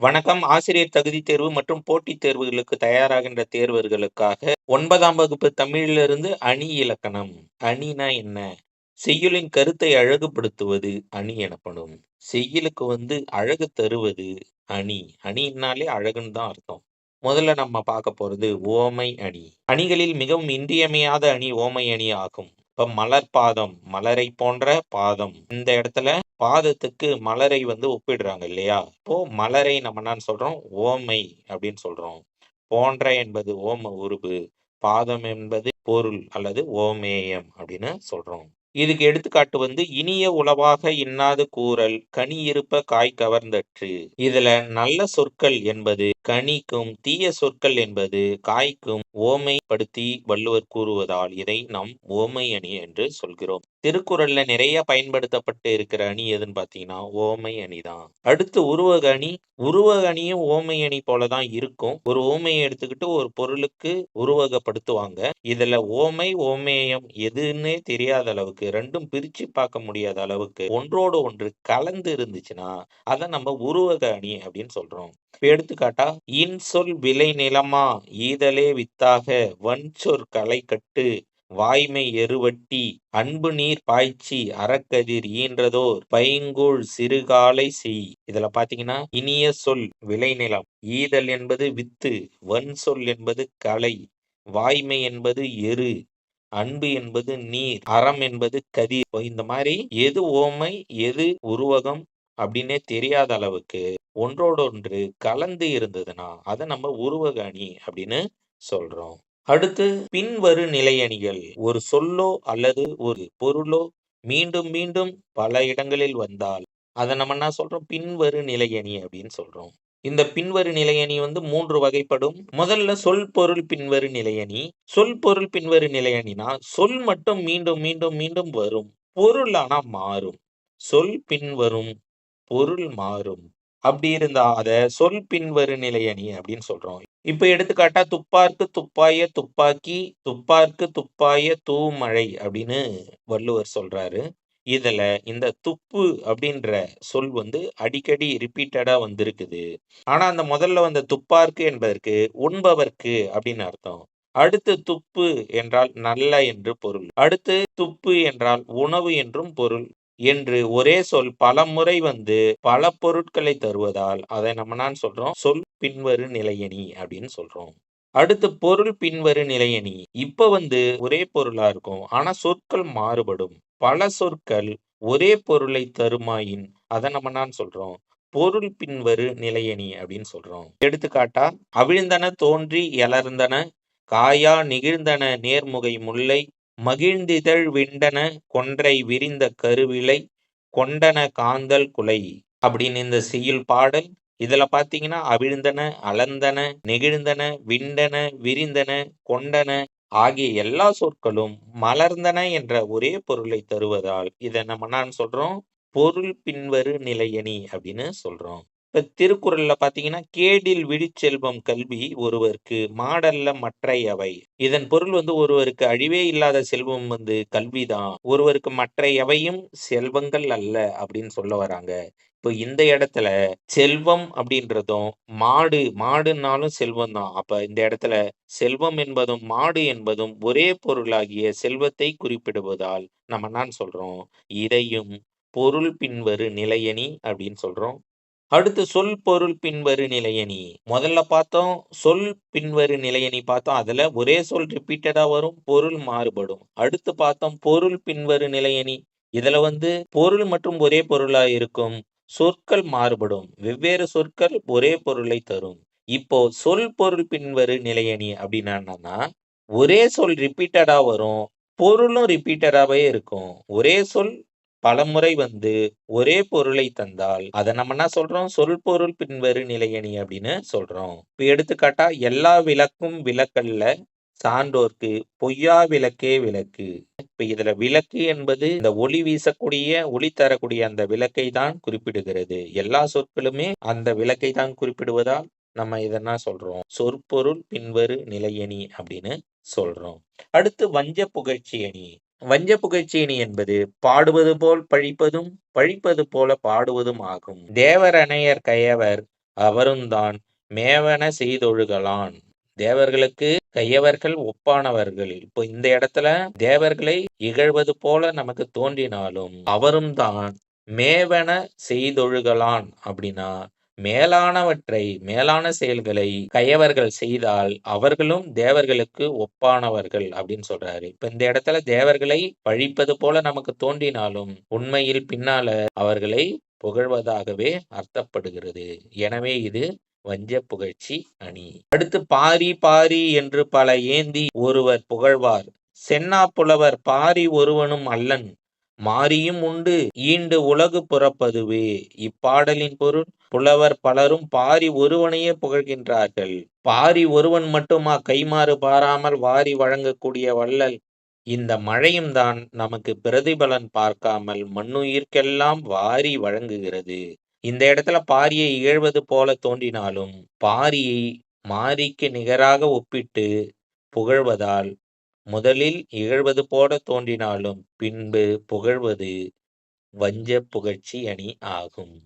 வணக்கம். ஆசிரியர் தகுதி தேர்வு மற்றும் போட்டித் தேர்வுகளுக்கு தயாராகின்ற தேர்வர்களுக்காக ஒன்பதாம் வகுப்பு தமிழிலிருந்து அணி இலக்கணம். அணினா என்ன? செய்யுளின் கருத்தை அழகுபடுத்துவது அணி எனப்படும். செய்யுளுக்கு வந்து அழகு தருவது அணி. அணின்னாலே அழகுன்னு தான் அர்த்தம். முதல்ல நம்ம பார்க்க போறது ஓமை அணி. அணிகளில் மிகவும் இன்றியமையாத அணி ஓமை அணி ஆகும். இப்ப மலர் பாதம் மலரை போன்ற பாதம். இந்த இடத்துல பாதத்துக்கு மலரை வந்து ஒப்பிடுறாங்க இல்லையா? இப்போ மலரை நம்ம என்ன சொல்றோம்? ஓமை அப்படின்னு சொல்றோம். போன்ற என்பது ஓம உருபு பாதம் என்பது பொருள் அல்லது ஓமேயம் அப்படின்னு சொல்றோம். இதுக்கு எடுத்துக்காட்டு வந்து இனிய உளவாக இன்னாது கூறல் கனி இருப்ப காய் கவர்ந்தற்று. இதுல நல்ல சொற்கள் என்பது கனிக்கும் தீய சொற்கள் என்பது காய்க்கும் ஓமைப்படுத்தி வள்ளுவர் கூறுவதால் இதை நாம் ஓமை அணி என்று சொல்கிறோம். திருக்குறள்ல நிறைய பயன்படுத்தப்பட்டு இருக்கிற அணி எதுன்னு பாத்தீங்கன்னா ஓமை அணிதான் அடுத்து உருவக அணி. உருவக அணியும் ஓமை அணி போலதான் இருக்கும். ஒரு ஓமையை எடுத்துக்கிட்டு ஒரு பொருளுக்கு உருவகப்படுத்துவாங்க. இதுல ஓமை ஓமேயம் எதுன்னே தெரியாத அளவுக்கு ரெண்டும் பிரிச்சு பார்க்க முடியாத அளவுக்கு ஒன்றோடு ஒன்று கலந்து இருந்துச்சுன்னா அதை நம்ம உருவக அணி அப்படின்னு சொல்றோம். இப்ப எடுத்துக்காட்டா இன்சொல் விளை நிலமா ஈதலே வித்தாக வன்சொற் களை கட்டு வாய்மை எருவட்டி அன்பு நீர் பாய்ச்சி அறக்கதிர் ஈன்றதோர் பைங்கூழ் சிறுகாலை செய். இதுல பாத்தீங்கன்னா இனிய சொல் விளைநிலம் ஈதல் என்பது வித்து வன் சொல் என்பது கலை. வாய்மை என்பது எரு அன்பு என்பது நீர் அறம் என்பது கதிர். இந்த மாதிரி எது ஓமை எது உருவகம் அப்படின்னே தெரியாத அளவுக்கு ஒன்றோடொன்று கலந்து இருந்ததுன்னா அதை நம்ம உருவக அணி அப்படின்னு சொல்றோம். அடுத்து பின்வரு நிலையணிகள். ஒரு சொல்லோ அல்லது ஒரு பொருளோ மீண்டும் மீண்டும் பல இடங்களில் வந்தால் அதை நம்ம என்ன சொல்றோம்? பின்வரு நிலையணி அப்படின்னு சொல்றோம். இந்த பின்வரு நிலையணி வந்து மூன்று வகைப்படும். முதல்ல சொல் பொருள் பின்வரு நிலையணி. சொல் பொருள் பின்வரு நிலையணினா சொல் மட்டும் மீண்டும் மீண்டும் மீண்டும் வரும். பொருள் ஆனா மாறும். சொல் பின்வரும் பொருள் மாறும். அப்படி இருந்தா அத சொல் பின்வரு நிலையணி அப்படின்னு சொல்றோம். இப்ப எடுத்துக்காட்டா துப்பார்க்கு துப்பாய துப்பாக்கி துப்பார்க்கு துப்பாய தூமழை அப்படின்னு வள்ளுவர் சொல்றாரு. இதுல இந்த துப்பு அப்படின்ற சொல் வந்து அடிக்கடி ரிப்பீட்டடா வந்திருக்குது. ஆனா அந்த முதல்ல வந்த துப்பார்க்கு என்பதற்கு உண்பவர்க்கு அப்படின்னு அர்த்தம். அடுத்து துப்பு என்றால் நல்ல என்று பொருள். அடுத்து துப்பு என்றால் உணவு என்றும் பொருள். என்று ஒரே சொல் பல முறை வந்து பல பொருட்களை தருவதால் அதை நம்ம நான் சொல்றோம்? சொல் பின்வரு நிலையணி அப்படின்னு சொல்றோம். அடுத்து பொருள் பின்வரு நிலையணி. இப்ப வந்து ஒரே பொருளா இருக்கும். ஆனா சொற்கள் மாறுபடும். பல சொற்கள் ஒரே பொருளை தருமாயின் அதை நம்ம நான் சொல்றோம். பொருள் பின்வரு நிலையணி அப்படின்னு சொல்றோம். எடுத்துக்காட்டா அவிழ்ந்தன தோன்றி எலர்ந்தன காயா நிகழ்ந்தன நேர்முகை முல்லை மகிழ்ந்திதழ் விண்டன கொன்றை விரிந்த கருவிலை கொண்டன காந்தல் குலை அப்படின்னு இந்த செய்யுள் பாடல். இதுல பாத்தீங்கன்னா அவிழ்ந்தன அளந்தன நெகிழ்ந்தன விண்டன விரிந்தன கொண்டன ஆகிய எல்லா சொற்களும் மலர்ந்தன என்ற ஒரே பொருளை தருவதால் இதை நம்ம நான் சொல்றோம்? பொருள் பின்வரு நிலையணி அப்படின்னு சொல்றோம். இப்ப திருக்குறள்ல பாத்தீங்கன்னா கேடில் விழிச்செல்வம் கல்வி ஒருவருக்கு மாடல்ல மற்றையவை இதன் பொருள் வந்து ஒருவருக்கு அழிவே இல்லாத செல்வம் வந்து கல்விதான். ஒருவருக்கு மற்றையவையும் செல்வங்கள் அல்ல அப்படின்னு சொல்ல வராங்க. இப்போ இந்த இடத்துல செல்வம் அப்படின்றதும் மாடு மாடுனாலும் செல்வம் தான் அப்ப இந்த இடத்துல செல்வம் என்பதும் மாடு என்பதும் ஒரே பொருளாகிய செல்வத்தை குறிப்பிடுவதால் நம்ம என்ன சொல்றோம்? இதையும் பொருள் பின்வரு நிலையணி அப்படின்னு சொல்றோம். அடுத்து சொல் பொருள் பின்வரு நிலையணி முதல்ல பார்த்தோம் சொல் பின்வரு நிலையணி பார்த்தோம் அதுல ஒரே சொல் ரிப்பீட்டடா வரும் பொருள் மாறுபடும். அடுத்து பார்த்தோம் பொருள் பின்வரு நிலையணி இதுல வந்து பொருள் மற்றும் ஒரே பொருளா இருக்கும் சொற்கள் மாறுபடும். வெவ்வேறு சொற்கள் ஒரே பொருளை தரும். இப்போ சொல் பொருள் பின்வரு நிலையணி அப்படின்னா ஒரே சொல் ரிப்பீட்டடா வரும் பொருளும் ரிப்பீட்டடாவே இருக்கும். ஒரே சொல் பலமுறை வந்து ஒரே பொருளை தந்தால் அதை நம்ம என்ன சொல்றோம்? சொல் பொருள் பின்வரு நிலையணி அப்படின்னு சொல்றோம். இப்ப எடுத்துக்காட்டா எல்லா விளக்கும் விளக்கல்ல சான்றோர்க்கு பொய்யா விளக்கே விளக்கு. இப்ப இதுல விளக்கு என்பது இந்த ஒளி வீசக்கூடிய ஒளி தரக்கூடிய அந்த விளக்கை தான் குறிப்பிடுகிறது. எல்லா சொற்களுமே அந்த விளக்கை தான் குறிப்பிடுவதால் நம்ம இதெல்லாம் சொல்றோம்? சொற்பொருள் பின்வரு நிலையணி அப்படின்னு சொல்றோம். அடுத்து வஞ்ச புகழ்ச்சி அணி. வஞ்ச புகழ்ச்சியணி என்பது பாடுவது போல் பழிப்பதும் பழிப்பது போல பாடுவதும் ஆகும். தேவரணையர் கையவர் கயவர் அவருந்தான் மேவன செய்தொழுகலான். தேவர்களுக்கு கையவர்கள் ஒப்பானவர்கள். இப்போ இந்த இடத்துல தேவர்களை இகழ்வது போல நமக்கு தோன்றினாலும் அவரும் தான் மேவன செய்தொழுகலான் அப்படின்னா மேலானவற்றை மேலான செயல்களை கையவர்கள் செய்தால் அவர்களும் தேவர்களுக்கு ஒப்பானவர்கள் அப்படின்னு சொல்றாரு. இப்ப இந்த இடத்துல தேவர்களை பழிப்பது போல நமக்கு தோன்றினாலும் உண்மையில் பின்னால அவர்களை புகழ்வதாகவே அர்த்தப்படுகிறது. எனவே இது வஞ்ச புகழ்ச்சி அணி. அடுத்து பாரி பாரி என்று பல ஏந்தி ஒருவர் புகழ்வார். சென்னா புலவர் பாரி ஒருவனும் அல்லன். மாறியும் உண்டு. ஈண்டு உலகு புறப்பதுவே. இப்பாடலின் பொருள் புலவர் பலரும் பாரி ஒருவனையே புகழ்கின்றார்கள். பாரி ஒருவன் மட்டுமா கைமாறு பாராமல் வாரி வழங்கக்கூடிய வள்ளல்? இந்த மழையும் தான் நமக்கு பிரதிபலன் பார்க்காமல் மண்ணுயிர்க்கெல்லாம் வாரி வழங்குகிறது. இந்த இடத்துல பாரியை இகழ்வது போல தோன்றினாலும் பாரியை மாரிக்கு நிகராக ஒப்பிட்டு புகழ்வதால் முதலில் இகழ்வது போல தோன்றினாலும் பின்பு புகழ்வது வஞ்ச புகழ்ச்சி அணி ஆகும்.